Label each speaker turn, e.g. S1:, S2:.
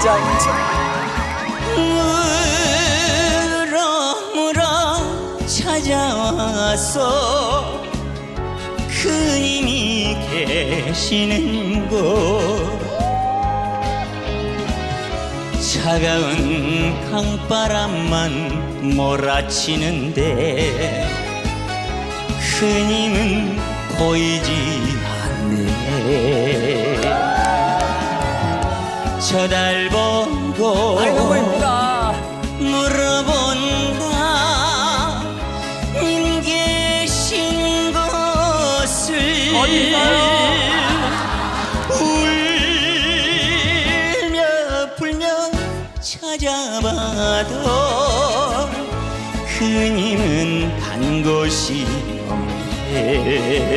S1: 짠짠짠
S2: 물어 물어 찾아와서 그님이 계시는 곳. 차가운 강바람만 몰아치는데 그님은 보이지 저달 보고
S1: 아이 너무 예쁘다.
S2: 물어본다. 님 계신 곳을 울며 불며 찾아봐도 그님은 간 곳이 없네